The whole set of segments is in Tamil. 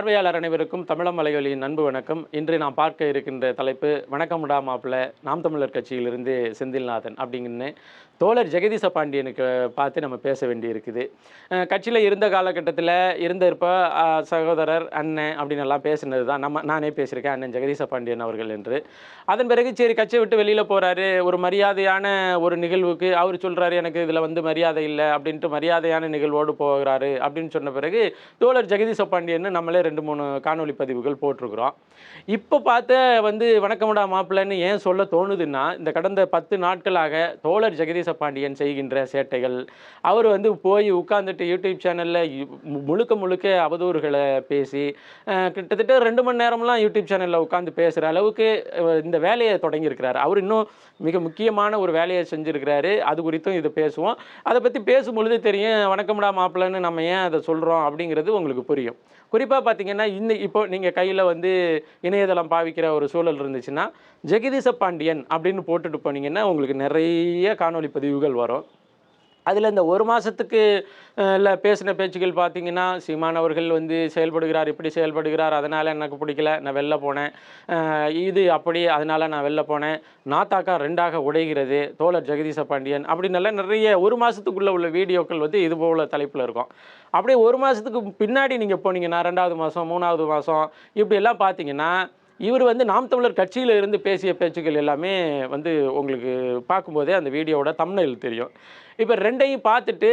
பார்வையாளர் அனைவருக்கும் தமிழம் மலையொலியின் அன்பு வணக்கம். இன்று நாம் பார்க்க இருக்கின்ற தலைப்பு வணக்கமுடா மாப்பிள்ள நாம் தமிழர் கட்சியிலிருந்து செந்தில்நாதன் அப்படிங்கன்னு தோழர் ஜெகதீச பாண்டியனுக்கு பார்த்து நம்ம பேச வேண்டி இருக்குது கட்சியில் இருந்த காலகட்டத்தில் இருந்த இருப்ப சகோதரர் அண்ணன் அப்படின்னு எல்லாம் பேசினது தான். நம்ம நானே பேசியிருக்கேன் அண்ணன் ஜெகதீச பாண்டியன் அவர்கள் என்று. அதன் பிறகு சரி கட்சியை விட்டு வெளியில் போகிறாரு ஒரு மரியாதையான ஒரு நிகழ்வுக்கு அவர் சொல்கிறாரு எனக்கு இதில் வந்து மரியாதை இல்லை அப்படின்ட்டு மரியாதையான நிகழ்வோடு போகிறாரு அப்படின்னு சொன்ன பிறகு தோழர் ஜெகதீச பாண்டியன் நம்மளே ரெண்டு மூணு காணொளி பதிவுகள் போட்டிருக்கிறோம். இப்போ பார்த்த வந்து வணக்கமுடா மாப்பிள்ளைன்னு ஏன் சொல்ல தோணுதுன்னா இந்த கடந்த பத்து நாட்களாக தோழர் ஜெகதீச பாண்டியன் செய்கின்ற சேட்டைகள் அவர் வந்து போய் உட்காந்துட்டு யூடியூப் சேனலில் முழுக்க முழுக்க அவதூறுகளை பேசி கிட்டத்தட்ட ரெண்டு மணி நேரம்லாம் யூடியூப் சேனலில் உட்காந்து பேசுகிற அளவுக்கு இந்த வேலையை தொடங்கியிருக்கிறார். அவர் இன்னும் மிக முக்கியமான ஒரு வேலையை செஞ்சுருக்கிறாரு. அது குறித்தும் இது பேசுவோம். அதை பற்றி பேசும்பொழுது தெரியும் வணக்கம்டா மாப்பிள்ளைன்னு நம்ம ஏன் அதை சொல்கிறோம் அப்படிங்கிறது உங்களுக்கு புரியும். குறிப்பாக பார்த்தீங்கன்னா இன்னை இப்போ நீங்கள் கையில் வந்து இணையதளம் பாவிக்கிற ஒரு சூழல் இருந்துச்சுன்னா ஜெகதீச பாண்டியன் அப்படின்னு போட்டுட்டு போனீங்கன்னா உங்களுக்கு நிறைய காணொளி பதிவுகள் வரும். அதில் இந்த ஒரு மாதத்துக்கு இல்லை பேசின பேச்சுகள் பார்த்தீங்கன்னா சீமான் அவர்கள் வந்து செயல்படுகிறார் இப்படி செயல்படுகிறார் அதனால் எனக்கு பிடிக்கல நான் வெளில போனேன். இது அப்படி அதனால் நான் வெளில போனேன். நாத்தாக்கா ரெண்டாக உடைகிறது தோழர் ஜெகதீச பாண்டியன் அப்படின்னெல்லாம் நிறைய ஒரு மாதத்துக்குள்ளே உள்ள வீடியோக்கள் வந்து இது போல் தலைப்பில் இருக்கும். அப்படியே ஒரு மாதத்துக்கு பின்னாடி நீங்கள் போனீங்கன்னா ரெண்டாவது மாதம் மூணாவது மாதம் இப்படியெல்லாம் பார்த்தீங்கன்னா இவர் வந்து நாம் தமிழர் கட்சியில் இருந்து பேசிய பேச்சுக்கள் எல்லாமே வந்து உங்களுக்கு பார்க்கும்போதே அந்த வீடியோவோட தம்னைல் தெரியும். இப்போ ரெண்டையும் பார்த்துட்டு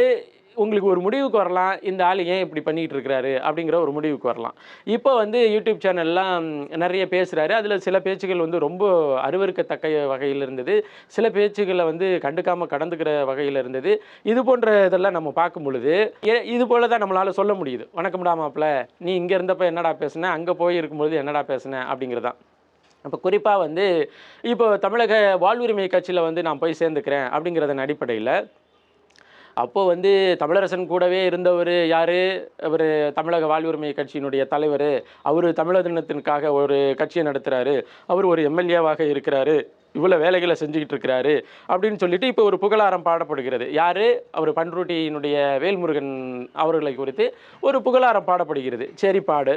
உங்களுக்கு ஒரு முடிவுக்கு வரலாம் இந்த ஆள் ஏன் இப்படி பண்ணிகிட்டு இருக்கிறாரு அப்படிங்கிற ஒரு முடிவுக்கு வரலாம். இப்போ வந்து யூடியூப் சேனல்லாம் நிறைய பேசுகிறாரு அதில் சில பேச்சுகள் வந்து ரொம்ப அருவருக்கத்தக்க வகையில் இருந்தது. சில பேச்சுகளை வந்து கண்டுக்காமல் கடந்துக்கிற வகையில் இருந்தது. இது போன்ற இதெல்லாம் நம்ம பார்க்கும் பொழுது இது போல தான் நம்மளால் சொல்ல முடியுது. வணக்கம்டா மாப்பிள்ள நீ இங்கே இருந்தப்போ என்னடா பேசுன? அங்கே போய் இருக்கும்பொழுது என்னடா பேசுன? அப்படிங்கிறதான். இப்போ குறிப்பாக வந்து இப்போ தமிழக வாழ்வுரிமை கட்சியில் வந்து நான் போய் சேர்ந்துக்கிறேன் அப்படிங்கிறதன் அடிப்படையில் அப்போ வந்து தமிழரசன் கூடவே இருந்தவர் யார்? அவர் தமிழக வாழ்வுரிமை கட்சியினுடைய தலைவர். அவர் தமிழர் தினத்திற்காக ஒரு கட்சியை நடத்துகிறாரு அவர் ஒரு எம்எல்ஏவாக இருக்கிறாரு. இவ்வளோ வேலைகளை செஞ்சுக்கிட்டு இருக்கிறாரு அப்படின்னு சொல்லிட்டு இப்போ ஒரு புகழாரம் பாடப்படுகிறது. யார்? அவர் பன்ருட்டியினுடைய வேல்முருகன் அவர்களை குறித்து ஒரு புகழாரம் பாடப்படுகிறது. சரி பாடு.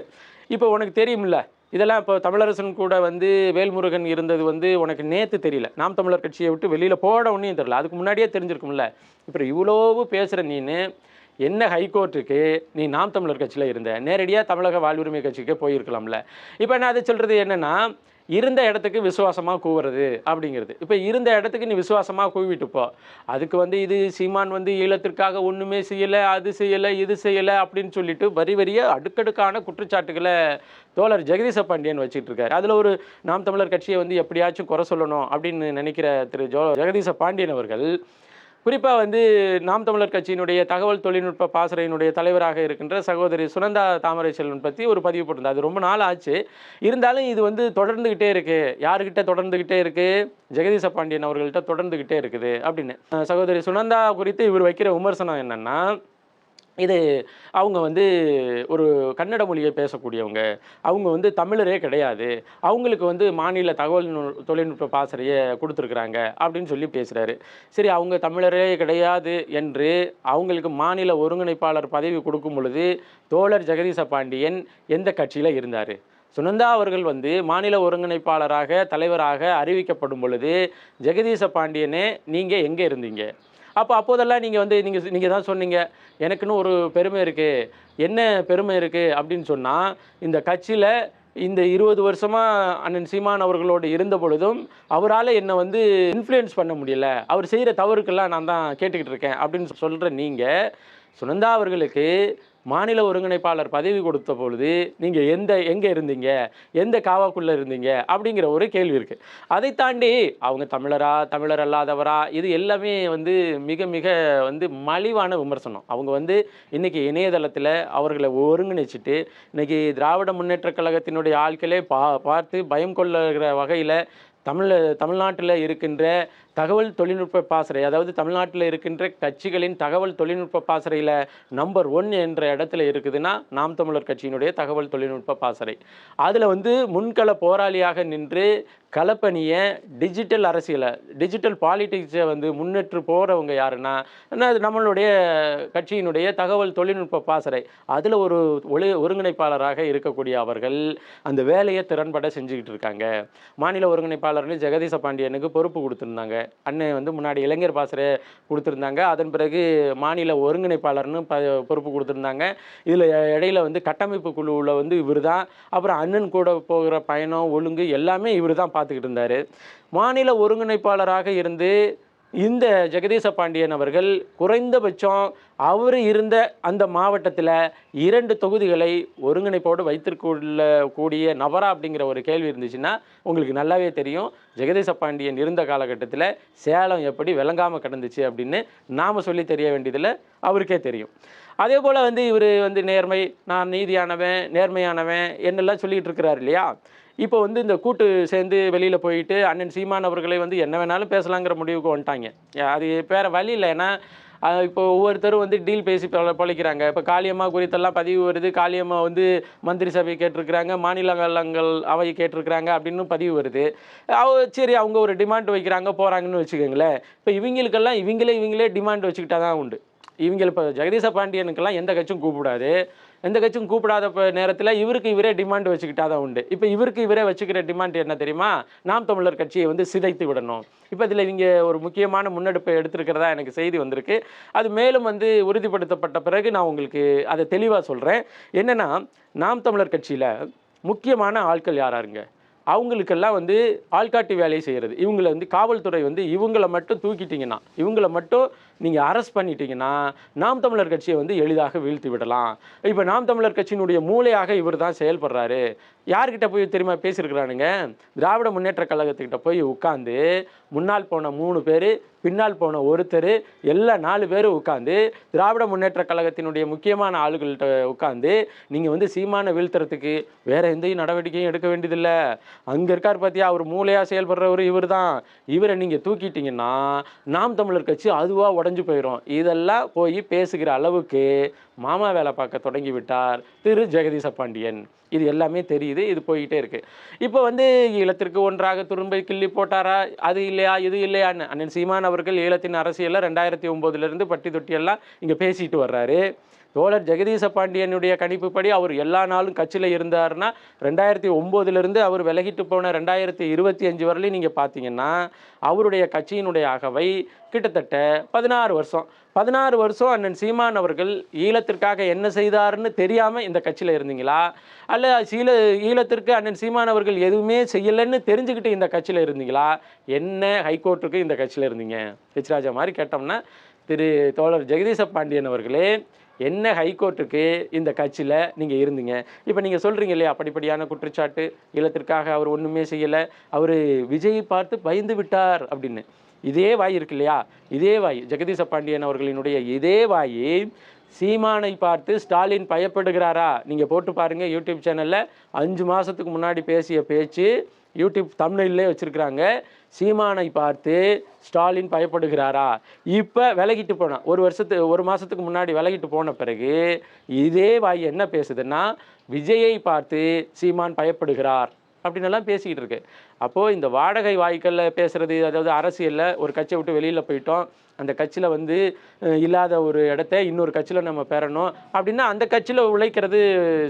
இப்போ உனக்கு தெரியும்ல இதெல்லாம் இப்போ தமிழரசன் கூட வந்து வேல்முருகன் இருந்தது வந்து உனக்கு நேற்று தெரியல. நாம் தமிழர் கட்சியை விட்டு வெளியில் போட ஒன்றையும் தெரியல. அதுக்கு முன்னாடியே தெரிஞ்சிருக்கும்ல. இப்போ இவ்வளவு பேசுகிற நீனு என்ன ஹைகோர்ட்டுக்கு நீ நாம் தமிழர் கட்சியில் இருந்த. நேரடியாக தமிழக வாழ்வுரிமை கட்சிக்கே போயிருக்கலாம்ல. இப்போ நான் அதை சொல்கிறது என்னென்னா இருந்த இடத்துக்கு விசுவாசமாக கூவுறது அப்படிங்கிறது. இப்போ இருந்த இடத்துக்கு நீ விசுவாசமாக கூவிட்டு போ. அதுக்கு வந்து இது சீமான் வந்து ஈழத்திற்காக ஒன்றுமே செய்யலை அது செய்யலை இது செய்யலை அப்படின்னு சொல்லிட்டு வரி வரிய அடுக்கடுக்கான குற்றச்சாட்டுகளை தோழர் ஜெகதீச பாண்டியன் வச்சுட்டு இருக்காரு. அதில் ஒரு நாம் தமிழர் கட்சியை வந்து எப்படியாச்சும் குறை சொல்லணும் அப்படின்னு நினைக்கிற திரு ஜோ ஜெகதீச பாண்டியன் அவர்கள் குறிப்பாக வந்து நாம் தமிழர் கட்சியினுடைய தகவல் தொழில்நுட்ப பாசறையினுடைய தலைவராக இருக்கின்ற சகோதரி சுனந்தா தாமரை செல்வன் பற்றி ஒரு பதிவு போட்டிருந்தா அது ரொம்ப நாள் ஆச்சு. இருந்தாலும் இது வந்து தொடர்ந்துக்கிட்டே இருக்கு. யாருக்கிட்ட தொடர்ந்துக்கிட்டே இருக்கு? ஜெகதீச பாண்டியன் அவர்கள்ட்ட தொடர்ந்துக்கிட்டே இருக்குது அப்படின்னு. சகோதரி சுனந்தா குறித்து இவர் வைக்கிற விமர்சனம் என்னென்னா இது அவங்க வந்து ஒரு கன்னட மொழியை பேசக்கூடியவங்க. அவங்க வந்து தமிழரே கிடையாது. அவங்களுக்கு வந்து மாநில தகவல் தொழில்நுட்ப பாசறையை கொடுத்துருக்குறாங்க அப்படின்னு சொல்லி பேசுகிறாரு சரி அவங்க தமிழரே கிடையாது என்று அவங்களுக்கு மாநில ஒருங்கிணைப்பாளர் பதவி கொடுக்கும் பொழுது தோழர் ஜெகதீச பாண்டியன் எந்த கட்சியில் இருந்தார்? சுனந்தா அவர்கள் வந்து மாநில ஒருங்கிணைப்பாளராக தலைவராக அறிவிக்கப்படும் பொழுது ஜெகதீச பாண்டியனே நீங்கள் எங்கே இருந்தீங்க? அப்போ அப்போதெல்லாம் நீங்கள் வந்து நீங்கள் நீங்கள் தான் சொன்னீங்க எனக்குன்னு ஒரு பெருமை இருக்குது என்ன பெருமை இருக்குது அப்படின்னு சொன்னால் இந்த கட்சியில் இந்த இருபது வருஷமாக அண்ணன் சீமான் அவர்களோடு இருந்த பொழுதும் அவரால் என்னை வந்து இன்ஃப்ளூயன்ஸ் பண்ண முடியல. அவர் செய்கிற தவறுக்கெல்லாம் நான் தான் கேட்டுக்கிட்டு இருக்கேன் அப்படின்னு சொல்கிற நீங்கள் சுனந்தா அவர்களுக்கு மாநில ஒருங்கிணைப்பாளர் பதவி கொடுத்த பொழுது நீங்கள் எந்த எங்கே இருந்தீங்க? எந்த காவாக்குள்ளே இருந்தீங்க? அப்படிங்கிற ஒரு கேள்வி இருக்குது அதை தாண்டி அவங்க தமிழரா தமிழர் அல்லாதவரா இது எல்லாமே வந்து மிக மிக வந்து மலிவான விமர்சனம். அவங்க வந்து இன்றைக்கி இணையதளத்தில் அவர்களை ஒருங்கிணைச்சிட்டு இன்றைக்கி திராவிட முன்னேற்றக் கழகத்தினுடைய ஆட்களே பா பார்த்து பயம் கொள்ளுகிற வகையில் தமிழ் தமிழ்நாட்டில் இருக்கின்ற தகவல் தொழில்நுட்ப பாசறை அதாவது தமிழ்நாட்டில் இருக்கின்ற கட்சிகளின் தகவல் தொழில்நுட்ப பாசறையில் நம்பர் ஒன் என்ற இடத்துல இருக்குதுன்னா நாம் தமிழர் கட்சியினுடைய தகவல் தொழில்நுட்ப பாசறை. அதில் வந்து முன்கள போராளியாக நின்று களப்பணியை டிஜிட்டல் அரசியலை டிஜிட்டல் பாலிடிக்ஸை வந்து முன்னேற்று போகிறவங்க யாருன்னா என்ன அது நம்மளுடைய கட்சியினுடைய தகவல் தொழில்நுட்ப பாசறை. அதில் ஒரு ஒளி ஒருங்கிணைப்பாளராக இருக்கக்கூடிய அவர்கள் அந்த வேலையை திறன்பட செஞ்சுக்கிட்டு இருக்காங்க. மாநில ஒருங்கிணைப்பாளர்னு ஜெகதீச பாண்டியனுக்கு பொறுப்பு கொடுத்துருந்தாங்க. அண்ணன் வந்து முன்னாடி இளைஞர் பாசறை கொடுத்துருந்தாங்க. அதன் பிறகு மாநில ஒருங்கிணைப்பாளர்னு ப பொறுப்பு கொடுத்துருந்தாங்க. இதில் இடையில வந்து கட்டமைப்பு குழுவில் வந்து இவர் தான் அப்புறம் அண்ணன் கூட போகிற பயணம் ஒழுங்கு எல்லாமே இவர் தான் பார்த்துக்கிட்டு இருந்தார். மாநில ஒருங்கிணைப்பாளராக இருந்து இந்த ஜெகதீச பாண்டியன் அவர்கள் குறைந்தபட்சம் அவர் இருந்த அந்த மாவட்டத்தில் இரண்டு தொகுதிகளை ஒருங்கிணைப்போடு வைத்திருக்குள்ள கூடிய நபரா அப்படிங்கிற ஒரு கேள்வி இருந்துச்சுன்னா உங்களுக்கு நல்லாவே தெரியும். ஜெகதீச பாண்டியன் இருந்த காலகட்டத்தில் சேலம் எப்படி விளங்காமல் கிடந்துச்சு அப்படின்னு நாம் சொல்லி தெரிய வேண்டியதில் அவருக்கே தெரியும். அதே போல் வந்து இவர் வந்து நேர்மை நான் நீதியானவன் நேர்மையானவன் என்னெல்லாம் சொல்லிகிட்டு இருக்கிறார் இல்லையா? இப்போ வந்து இந்த கூட்டு சேர்ந்து வெளியில் போயிட்டு அண்ணன் சீமான் அவர்களை வந்து என்ன வேணாலும் பேசலாங்கிற முடிவுக்கு வந்துட்டாங்க. அது வேறு வழி இல்லை. ஏன்னா இப்போ ஒவ்வொருத்தரும் வந்து டீல் பேசி பழைக்கிறாங்க பொழைக்கிறாங்க. இப்போ காளியம்மா குறித்தெல்லாம் பதிவு வருது. காளியம்மா வந்து மந்திரி சபை கேட்டிருக்கிறாங்க. மாநிலங்களங்கள் அவை கேட்டிருக்கிறாங்க அப்படின்னு பதிவு வருது. அவ சரி அவங்க ஒரு டிமாண்ட் வைக்கிறாங்க போகிறாங்கன்னு வச்சுக்கோங்களேன். இப்போ இவங்களுக்கெல்லாம் இவங்களே இவங்களே டிமாண்ட் வச்சுக்கிட்டா தான் உண்டு. இவங்க இப்போ ஜெகதீச பாண்டியனுக்கெல்லாம் எந்த கட்சியும் கூப்பிடாது. எந்த கட்சியும் கூப்பிடாத நேரத்தில் இவருக்கு இவரே டிமாண்ட் வச்சுக்கிட்டா தான் உண்டு. இப்போ இவருக்கு இவரே வச்சுக்கிற டிமாண்ட் என்ன தெரியுமா? நாம் தமிழர் கட்சியை வந்து சிதைத்து விடணும். இப்போ இதில் இங்கே ஒரு முக்கியமான முன்னெடுப்பை எடுத்திருக்கிறதா எனக்கு செய்தி வந்திருக்கு. அது மேலும் வந்து உறுதிப்படுத்தப்பட்ட பிறகு நான் உங்களுக்கு அதை தெளிவாக சொல்கிறேன் என்னென்னா நாம் தமிழர் கட்சியில் முக்கியமான ஆட்கள் யாராருங்க? அவங்களுக்கெல்லாம் வந்து ஆள்காட்டி வேலையை செய்கிறது இவங்களை வந்து காவல்துறை வந்து இவங்களை மட்டும் தூக்கிட்டிங்கன்னா இவங்களை மட்டும் நீங்கள் அரெஸ்ட் பண்ணிட்டீங்கன்னா நாம் தமிழர் கட்சியை வந்து எளிதாக வீழ்த்தி விடலாம். இப்போ நாம் தமிழர் கட்சியினுடைய மூளையாக இவர் தான் செயல்படுறாரு. யார்கிட்ட போய் தெரியுமா பேசியிருக்கிறானுங்க? திராவிட முன்னேற்ற கழகத்துக்கிட்ட போய் உட்காந்து முன்னால் போன மூணு பேர் பின்னால் போன ஒருத்தர் எல்லா நாலு பேரும் உட்காந்து திராவிட முன்னேற்ற கழகத்தினுடைய முக்கியமான ஆளுகள்கிட்ட உட்காந்து நீங்கள் வந்து சீமான வீழ்த்துறதுக்கு வேற எந்த நடவடிக்கையும் எடுக்க வேண்டியதில்லை. அங்கே இருக்கார் பார்த்தியா அவர் மூளையாக செயல்படுறவர் இவர் தான் இவரை நீங்கள் தூக்கிட்டீங்கன்னா நாம் தமிழர் கட்சி அதுவாக உடஞ்சு போயிடும் இதெல்லாம் போய் பேசுகிற அளவுக்கு மாமா வேலை பார்க்க தொடங்கி விட்டார் திரு ஜெகதீச பாண்டியன். இது எல்லாமே தெரியுது இது போய்கிட்டே இருக்கு. இப்போ வந்து ஈழத்திற்கு ஒன்றாக துரும்பை கிள்ளி போட்டாரா? அது இல்லையா? இது இல்லையான்னு அண்ணன் சீமான் அவர்கள் ஈழத்தின் அரசியலில் ரெண்டாயிரத்தி ஒம்போதுலேருந்து பட்டி தொட்டியெல்லாம் இங்கே பேசிட்டு வர்றாரு. தோழர் ஜெகதீச பாண்டியனுடைய கணிப்புப்படி அவர் எல்லா நாளும் கட்சியில் இருந்தாருன்னா ரெண்டாயிரத்தி ஒம்போதுலேருந்து அவர் விலகிட்டு போன ரெண்டாயிரத்தி இருபத்தி அஞ்சு வரலையும் நீங்கள் பார்த்தீங்கன்னா அவருடைய கட்சியினுடைய அகவை கிட்டத்தட்ட பதினாறு வருஷம். பதினாறு வருஷம் அண்ணன் சீமான் அவர்கள் ஈழத்திற்காக என்ன செய்தாருன்னு தெரியாமல் இந்த கட்சியில் இருந்தீங்களா? அல்ல சீல ஈழத்திற்கு அண்ணன் சீமான் அவர்கள் எதுவுமே செய்யலைன்னு தெரிஞ்சுக்கிட்டு இந்த கட்சியில் இருந்தீங்களா? என்ன ஹைகோர்ட்டுக்கு இந்த கட்சியில் இருந்தீங்க? ஹெச் ராஜா மாதிரி கேட்டோம்னா திரு தோழர் ஜெகதீச பாண்டியன் அவர்களே என்ன ஹைகோர்ட்டுக்கு இந்த கட்சியில் நீங்கள் இருந்தீங்க? இப்போ நீங்கள் சொல்கிறீங்க இல்லையா படிப்படியான குற்றச்சாட்டு இல்லத்திற்காக அவர் ஒன்றுமே செய்யலை அவர் விஜயை பார்த்து பயந்து விட்டார் அப்படின்னு. இதே வாய் இருக்கு இல்லையா? இதே வாய் ஜெகதீச பாண்டியன் அவர்களினுடைய இதே வாய் சீமானை பார்த்து ஸ்டாலின் பயப்படுகிறாரா? நீங்கள் போட்டு பாருங்கள் யூடியூப் சேனலில். அஞ்சு மாதத்துக்கு முன்னாடி பேசிய பேச்சு யூடியூப் தமிழ்லே வச்சுருக்கிறாங்க. சீமானை பார்த்து ஸ்டாலின் பயப்படுகிறாரா? இப்போ விலகிட்டு போனா ஒரு வருஷத்து ஒரு மாதத்துக்கு முன்னாடி விலகிட்டு போன பிறகு இதே வாய் என்ன பேசுதுன்னா விஜயை பார்த்து சீமான் பயப்படுகிறார் அப்படின்னு எல்லாம் பேசிக்கிட்டு இருக்கு. அப்போது இந்த வாடகை வாய்க்கல்ல பேசுகிறது அதாவது அரசியலில் ஒரு கட்சியை விட்டு வெளியில் போயிட்டோம். அந்த கட்சியில் வந்து இல்லாத ஒரு இடத்த இன்னொரு கட்சியில் நம்ம பெறணும். அப்படின்னா அந்த கட்சியில் உழைக்கிறது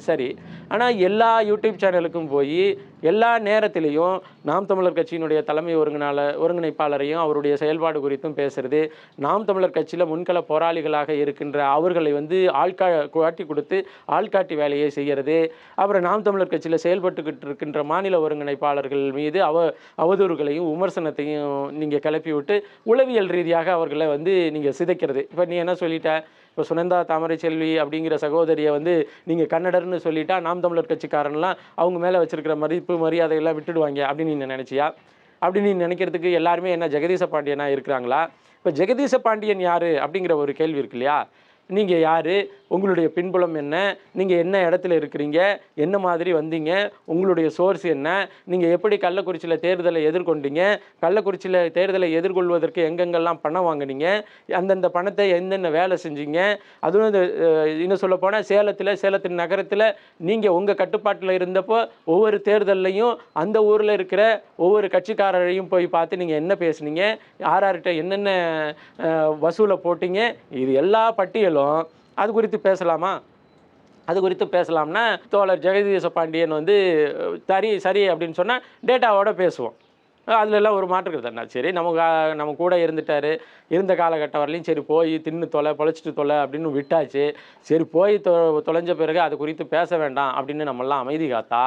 சரி. ஆனால் எல்லா யூடியூப் சேனலுக்கும் போய் எல்லா நேரத்திலையும் நாம் தமிழர் கட்சியினுடைய தலைமை ஒருங்கினால ஒருங்கிணைப்பாளரையும் அவருடைய செயல்பாடு குறித்தும் பேசுறது நாம் தமிழர் கட்சியில் முன்கள போராளிகளாக இருக்கின்ற அவர்களை வந்து ஆள்கா காட்டி கொடுத்து ஆள்காட்டி வேலையை செய்கிறது அப்புறம் நாம் தமிழர் கட்சியில் செயல்பட்டுக்கிட்டு இருக்கின்ற மாநில ஒருங்கிணைப்பாளர்கள் மீது அவ அவதூறுகளையும் விமர்சனத்தையும் நீங்கள் கிளப்பி விட்டு உளவியல் ரீதியாக அவர்களை வந்து நீங்கள் சிதைக்கிறது. இப்போ நீ என்ன சொல்லிட்ட? இப்போ சுனந்தா தாமரை செல்வி அப்படிங்கிற சகோதரியை வந்து நீங்கள் கன்னடர்னு சொல்லிட்டா நாம் தமிழர் கட்சிக்காரன்லாம் அவங்க மேலே வச்சிருக்கிற மதிப்பு மரியாதையெல்லாம் விட்டுடுவாங்க அப்படின்னு நீ நினச்சியா? அப்படின்னு நீ நினைக்கிறதுக்கு எல்லாருமே என்ன ஜெகதீச பாண்டியனாக இருக்கிறாங்களா? இப்போ ஜெகதீச பாண்டியன் யாரு அப்படிங்கிற ஒரு கேள்வி இருக்கு இல்லையா? நீங்கள் யார்? உங்களுடைய பின்புலம் என்ன? நீங்கள் என்ன இடத்துல இருக்கிறீங்க? என்ன மாதிரி வந்தீங்க? உங்களுடைய சோர்ஸ் என்ன? நீங்கள் எப்படி கள்ளக்குறிச்சியில் தேர்தலை எதிர்கொண்டீங்க? கள்ளக்குறிச்சியில் தேர்தலை எதிர்கொள்வதற்கு எங்கெங்கெல்லாம் பணம் வாங்குனீங்க? அந்தந்த பணத்தை என்னென்ன வேலை செஞ்சீங்க? அதுவும் இந்த, இன்னும் சொல்லப்போனால் சேலத்தில் சேலத்தின் நகரத்தில் நீங்கள் உங்கள் கட்டுப்பாட்டில் இருந்தப்போ ஒவ்வொரு தேர்தல்லையும் அந்த ஊரில் இருக்கிற ஒவ்வொரு கட்சிக்காரரையும் போய் பார்த்து நீங்கள் என்ன பேசுனீங்க? யார்கிட்ட என்னென்ன வசூலை போட்டீங்க? இது எல்லா பட்டியலும் அது குறித்து பேசலாமா? அது குறித்து பேசலாம்னா தோழர் ஜெகதீச பாண்டியன் வந்து சரி சரி அப்படின்னு சொன்னால் டேட்டாவோட பேசுவோம். அதுலெல்லாம் ஒரு மாற்று தானே சரி நமக்கு நம்ம கூட இருந்துட்டாரு. இருந்த காலகட்டம் வரலையும் சரி போய் தின்னு தொலை பொழைச்சிட்டு தொலை அப்படின்னு விட்டாச்சு. சரி போய் தொ தொலைஞ்ச பிறகு அது குறித்து பேச வேண்டாம் அப்படின்னு நம்மெல்லாம் அமைதி காத்தா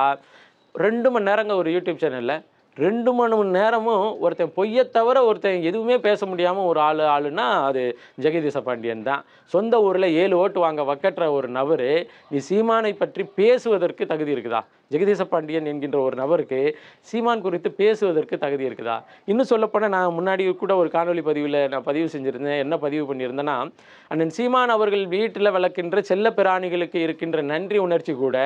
ரெண்டு மணி நேரங்க ஒரு யூடியூப் சேனலில் ரெண்டு மணி நேரமும் ஒருத்தன் பொய்யை தவிர ஒருத்தன் எதுவுமே பேச முடியாமல் ஒரு ஆள் ஆளுன்னா அது ஜெகதீச பாண்டியன் தான். சொந்த ஊரில் ஏழு ஓட்டு வாங்க வக்கற்ற ஒரு நபர் நீ சீமானை பற்றி பேசுவதற்கு தகுதி இருக்குதா? ஜெகதீச பாண்டியன் என்கின்ற ஒரு நபருக்கு சீமான் குறித்து பேசுவதற்கு தகுதி இருக்குதா? இன்னும் சொல்லப்போனால் நான் முன்னாடி கூட ஒரு காணொலி பதிவில் நான் பதிவு செஞ்சுருந்தேன். என்ன பதிவு பண்ணியிருந்தேன்னா அண்ணன் சீமான் அவர்கள் வீட்டில் வளர்க்கின்ற செல்ல பிராணிகளுக்கு இருக்கின்ற நன்றி உணர்ச்சி கூட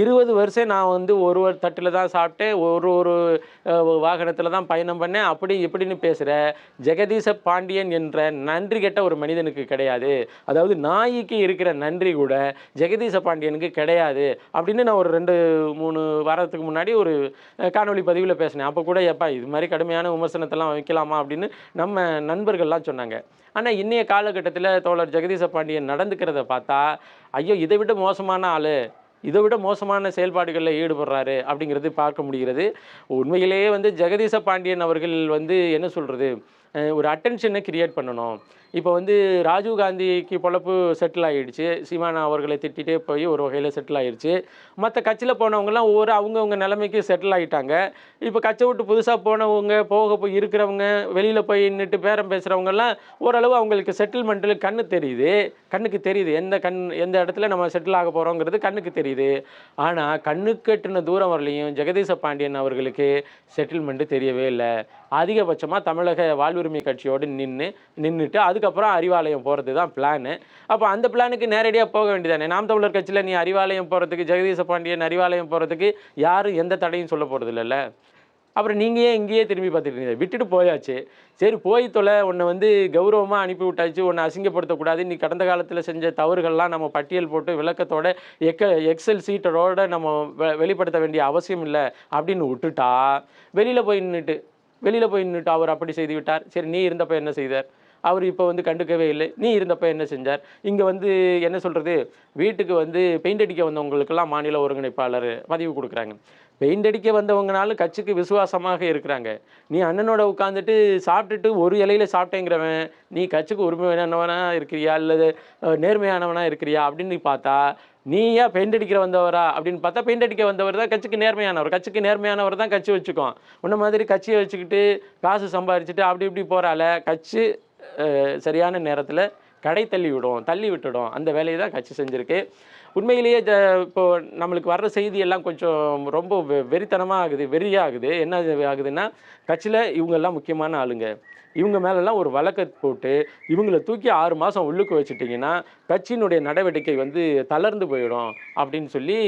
இருபது வருஷம் நான் வந்து ஒரு ஒரு தட்டில் தான் சாப்பிட்டேன். ஒரு ஒரு வாகனத்தில் தான் பயணம் பண்ணேன். அப்படி இப்படின்னு பேசுகிற ஜெகதீச பாண்டியன் என்ற நன்றி கெட்ட ஒரு மனிதனுக்கு கிடையாது. அதாவது நாய்க்கு இருக்கிற நன்றி கூட ஜெகதீச பாண்டியனுக்கு கிடையாது. அப்படின்னு நான் ஒரு ரெண்டு மூணு வாரத்துக்கு முன்னாடி ஒரு காணொலி காணொளி பதிவில் பேசினேன். அப்போ கூட எப்பா இது மாதிரி கடுமையான விமர்சனத்தெல்லாம் வைக்கலாமா? அப்படின்னு நம்ம நண்பர்கள்லாம் சொன்னாங்க. ஆனால் இன்றைய காலகட்டத்தில் தோழர் ஜெகதீச பாண்டியன் நடந்துக்கிறத பார்த்தா ஐயோ இதை விட மோசமான ஆள் இதை விட மோசமான செயல்பாடுகளில் ஈடுபடுறாரு அப்படிங்கிறது பார்க்க முடிகிறது. உண்மையிலேயே வந்து ஜெகதீச பாண்டியன் அவர்கள் வந்து என்ன சொல்கிறது ஒரு அட்டென்ஷனை கிரியேட் பண்ணணும். இப்போ வந்து ராஜீவ் காந்திக்கு பொழப்பு செட்டில் ஆகிடுச்சு சீமானா அவர்களை திட்டிகிட்டே போய் ஒரு வகையில் செட்டில் ஆகிடுச்சு மற்ற கட்சியில் போனவங்கலாம் ஒவ்வொரு அவங்கவுங்க நிலைமைக்கு செட்டில் ஆகிட்டாங்க இப்போ கட்சி விட்டு புதுசாக போனவங்க போக போய் இருக்கிறவங்க வெளியில் போய் நின்றுட்டு பேரம் பேசுகிறவங்கெல்லாம் ஓரளவு அவங்களுக்கு செட்டில்மெண்ட்டில் கண்ணு தெரியுது. கண்ணுக்கு தெரியுது. எந்த கண் எந்த இடத்துல நம்ம செட்டில் ஆக போகிறோங்கிறது கண்ணுக்கு தெரியுது. ஆனால் கண்ணுக்குட்டின தூரம் வரலையும் ஜெகதீச பாண்டியன் அவர்களுக்கு செட்டில்மெண்ட்டு தெரியவே இல்லை. அதிகபட்சமாக தமிழக வாழ்வுரிமை கட்சியோடு நின்று நின்றுட்டு அதுக்கப்புறம் அறிவாலயம் போகிறது தான் பிளானு அப்போ அந்த பிளானுக்கு நேரடியாக போக வேண்டியதானே? நாம் தமிழர் கட்சியில் நீ அறிவாலயம் போகிறதுக்கு ஜெகதீச பாண்டியன் அறிவாலயம் போகிறதுக்கு யாரும் எந்த தடையும் சொல்ல போகிறது இல்லைல்ல அப்புறம் நீங்கள் ஏன் இங்கேயே திரும்பி பார்த்துட்டு விட்டுட்டு போயாச்சு. சரி போய் தொலை உன்னை வந்து கௌரவமாக அனுப்பி விட்டாச்சு உன்னை அசிங்கப்படுத்தக்கூடாது. நீ கடந்த காலத்தில் செஞ்ச தவறுகள்லாம் நம்ம பட்டியல் போட்டு விளக்கத்தோட எக்க எக்ஸல் சீட்டரோட நம்ம வெளிப்படுத்த வேண்டிய அவசியம் இல்லை அப்படின்னு விட்டுட்டா வெளியில் போய் நின்றுட்டு வெளியில் போய் நின்றுட்டு அவர் அப்படி செய்து விட்டார். சரி நீ இருந்தப்போ என்ன செய்தார்? அவர் இப்போ வந்து கண்டுக்கவே இல்லை. நீ இருந்தப்போ என்ன செஞ்சார்? இங்கே வந்து என்ன சொல்கிறது வீட்டுக்கு வந்து பெயிண்ட் அடிக்க வந்தவங்களுக்கெல்லாம் மாநில ஒருங்கிணைப்பாளர் பதிவு கொடுக்குறாங்க. பெயிண்ட் அடிக்க வந்தவங்கனாலும் கட்சிக்கு விசுவாசமாக இருக்கிறாங்க. நீ அண்ணனோட உட்காந்துட்டு சாப்பிட்டுட்டு ஒரு இலையில சாப்பிட்டேங்கிறவன் நீ கட்சிக்கு உரிமையானவனாக இருக்கிறியா? அல்லது நேர்மையானவனாக இருக்கிறியா? அப்படின்னு பார்த்தா நீயா பெயிண்ட் அடிக்கிற வந்தவரா? அப்படின்னு பார்த்தா பெயிண்ட் அடிக்க வந்தவர் தான் கட்சிக்கு நேர்மையானவர். கட்சிக்கு நேர்மையானவர் தான் கட்சி வச்சுக்கோம். உன்ன மாதிரி கட்சியை வச்சுக்கிட்டு காசு சம்பாரிச்சுட்டு அப்படி இப்படி போகிறால கட்சி சரியான நேரத்தில் கடை தள்ளி விடும் தள்ளி விட்டுடும். அந்த வேலையை தான் கட்சி செஞ்சுருக்கு. உண்மையிலேயே ஜ இப்போ நம்மளுக்கு வர்ற செய்தி எல்லாம் கொஞ்சம் ரொம்ப வெ- ஆகுது வெறியாகுது. என்ன ஆகுதுன்னா கட்சியில் இவங்கெல்லாம் முக்கியமான ஆளுங்க. இவங்க மேலெல்லாம் ஒரு வழக்கை போட்டு இவங்களை தூக்கி ஆறு மாதம் உள்ளுக்கு வச்சுட்டிங்கன்னா கட்சியினுடைய நடவடிக்கை வந்து தளர்ந்து போயிடும் அப்படின்னு சொல்லி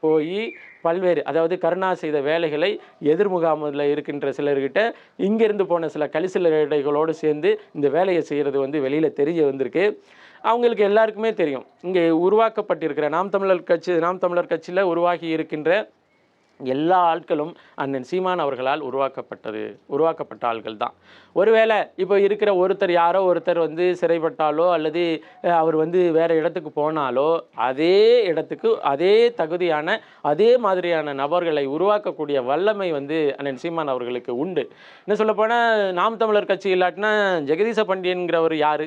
போய் பல்வேறு அதாவது கருணா செய்த வேலைகளை எதிர்முகாமில் இருக்கின்ற சிலர்கிட்ட இங்கேருந்து போன சில கலிசிலடைகளோடு சேர்ந்து இந்த வேலையை செய்கிறது வந்து வெளியில் தெரிய வந்திருக்கு. அவங்களுக்கு எல்லாருக்குமே தெரியும். இங்கே உருவாக்கப்பட்டிருக்கிற நாம் தமிழர் கட்சி நாம் தமிழர் கட்சியில் உருவாகி இருக்கின்ற எல்லா ஆட்களும் அண்ணன் சீமான் அவர்களால் உருவாக்கப்பட்டது உருவாக்கப்பட்ட ஆள்கள் தான். ஒருவேளை இப்போ இருக்கிற ஒருத்தர் யாரோ ஒருத்தர் வந்து சிறைப்பட்டாலோ அல்லது அவர் வந்து வேறு இடத்துக்கு போனாலோ அதே இடத்துக்கு அதே தகுதியான அதே மாதிரியான நபர்களை உருவாக்கக்கூடிய வல்லமை வந்து அண்ணன் சீமான் அவர்களுக்கு உண்டு. என்ன சொல்லப்போனால் நாம் தமிழர் கட்சி இல்லாட்டினா ஜெகதீச பண்டியன்கிறவர் யார்?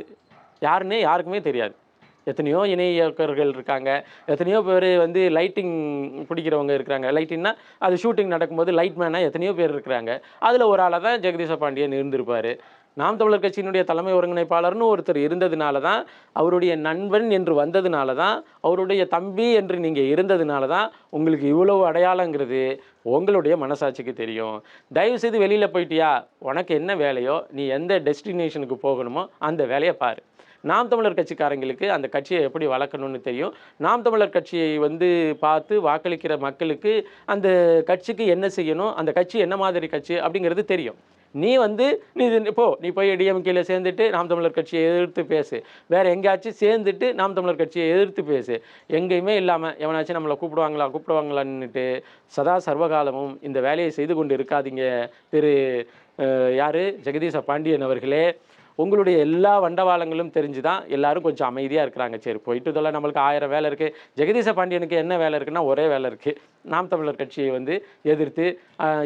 யாருன்னே யாருக்குமே தெரியாது. எத்தனையோ இணை இயக்கர்கள் இருக்காங்க. எத்தனையோ பேர் வந்து லைட்டிங் பிடிக்கிறவங்க இருக்கிறாங்க. லைட்டிங்னா அது ஷூட்டிங் நடக்கும்போது லைட் மேனாக எத்தனையோ பேர் இருக்கிறாங்க. அதில் ஒரு ஆளாக தான் ஜெகதீஷ பாண்டியன் இருந்திருப்பார். நாம் தமிழர் கட்சியினுடைய தலைமை ஒருங்கிணைப்பாளர்னு ஒருத்தர் இருந்ததுனால தான் அவருடைய நண்பன் என்று வந்ததுனால தான் அவருடைய தம்பி என்று நீங்கள் இருந்ததுனால தான் உங்களுக்கு இவ்வளவு அடையாளங்கிறது உங்களுடைய மனசாட்சிக்கு தெரியும். தயவு செய்து வெளியில் போயிட்டியா? உனக்கு என்ன வேலையோ? நீ எந்த டெஸ்டினேஷனுக்கு போகணுமோ அந்த வேலையை பாரு. நாம் தமிழர் கட்சிக்காரங்களுக்கு அந்த கட்சியை எப்படி வளர்க்கணும்னு தெரியும். நாம் தமிழர் கட்சியை வந்து பார்த்து வாக்களிக்கிற மக்களுக்கு அந்த கட்சிக்கு என்ன செய்யணும் அந்த கட்சி என்ன மாதிரி கட்சி அப்படிங்கிறது தெரியும். நீ வந்து நீ இது போ நீ போய் டிஎம்கேல சேர்ந்துட்டு நாம் தமிழர் கட்சியை எதிர்த்து பேசு. வேறு எங்கேயாச்சும் சேர்ந்துட்டு நாம் தமிழர் கட்சியை எதிர்த்து பேசு. எங்கேயுமே இல்லாமல் எவனாச்சும் நம்மளை கூப்பிடுவாங்களா கூப்பிடுவாங்களான்னுட்டு சதா சர்வகாலமும் இந்த வேலையை செய்து கொண்டு இருக்காதீங்க. திரு யார்? ஜெகதீஷ ஜெகதீச பாண்டியன் அவர்களே உங்களுடைய எல்லா வண்டவாளங்களும் தெரிஞ்சு தான் எல்லாரும் கொஞ்சம் அமைதியாக இருக்கிறாங்க. சரி போயிட்டு இதெல்லாம் நம்மளுக்கு ஆயிரம் வேலை இருக்குது ஜெகதீச பாண்டியனுக்கு என்ன வேலை இருக்குன்னா ஒரே வேலை இருக்குது நாம் தமிழர் கட்சியை வந்து எதிர்த்து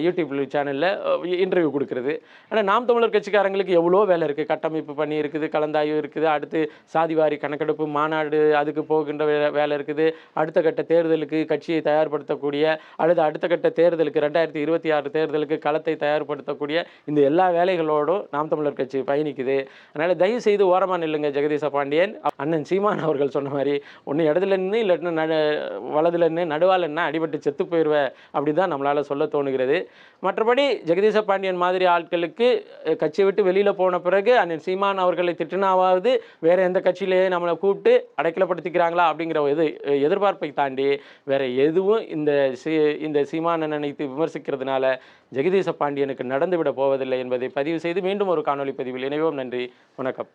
யூடியூப் சேனலில் இன்டர்வியூ கொடுக்குறது. ஆனால் நாம் தமிழர் கட்சிக்காரங்களுக்கு எவ்வளோ வேலை இருக்குது கட்டமைப்பு பண்ணி இருக்குது கலந்தாய்வு இருக்குது அடுத்து சாதிவாரி கணக்கெடுப்பு மாநாடு அதுக்கு போகின்ற வேலை இருக்குது. அடுத்த கட்ட தேர்தலுக்கு கட்சியை தயார்படுத்தக்கூடிய அல்லது அடுத்த கட்ட தேர்தலுக்கு ரெண்டாயிரத்தி இருபத்தி ஆறு தேர்தலுக்கு களத்தை தயார்படுத்தக்கூடிய இந்த எல்லா வேலைகளோடும் நாம் தமிழர் கட்சி பயணிக்குது. அதனால் தயவு செய்து ஓரமாக நில்லுங்க ஜெகதீச பாண்டியன். அண்ணன் சீமான் அவர்கள் சொன்ன மாதிரி ஒன்று இடத்துல நின்று இல்லாட்டினா நடு வலதுல நின்று நடுவால் என்ன அடிபட்டுச்சு செத்து போயிடுவேன் அப்படி தான் நம்மளால் சொல்ல தோணுகிறது. மற்றபடி ஜெகதீச பாண்டியன் மாதிரி ஆட்களுக்கு கட்சியை விட்டு வெளியில் போன பிறகு அண்ணன் சீமான் அவர்களை திட்டினாவது வேறு எந்த கட்சியிலேயே நம்மளை கூப்பிட்டு அடைக்கலப்படுத்திக்கிறாங்களா அப்படிங்கிற ஒரு இது எதிர்பார்ப்பை தாண்டி வேறு எதுவும் இந்த சீ இந்த சீமான் நினைத்து விமர்சிக்கிறதுனால ஜெகதீச பாண்டியனுக்கு நடந்துவிட போவதில்லை என்பதை பதிவு செய்து மீண்டும் ஒரு காணொளி பதிவில் இணைவோம். நன்றி வணக்கம்.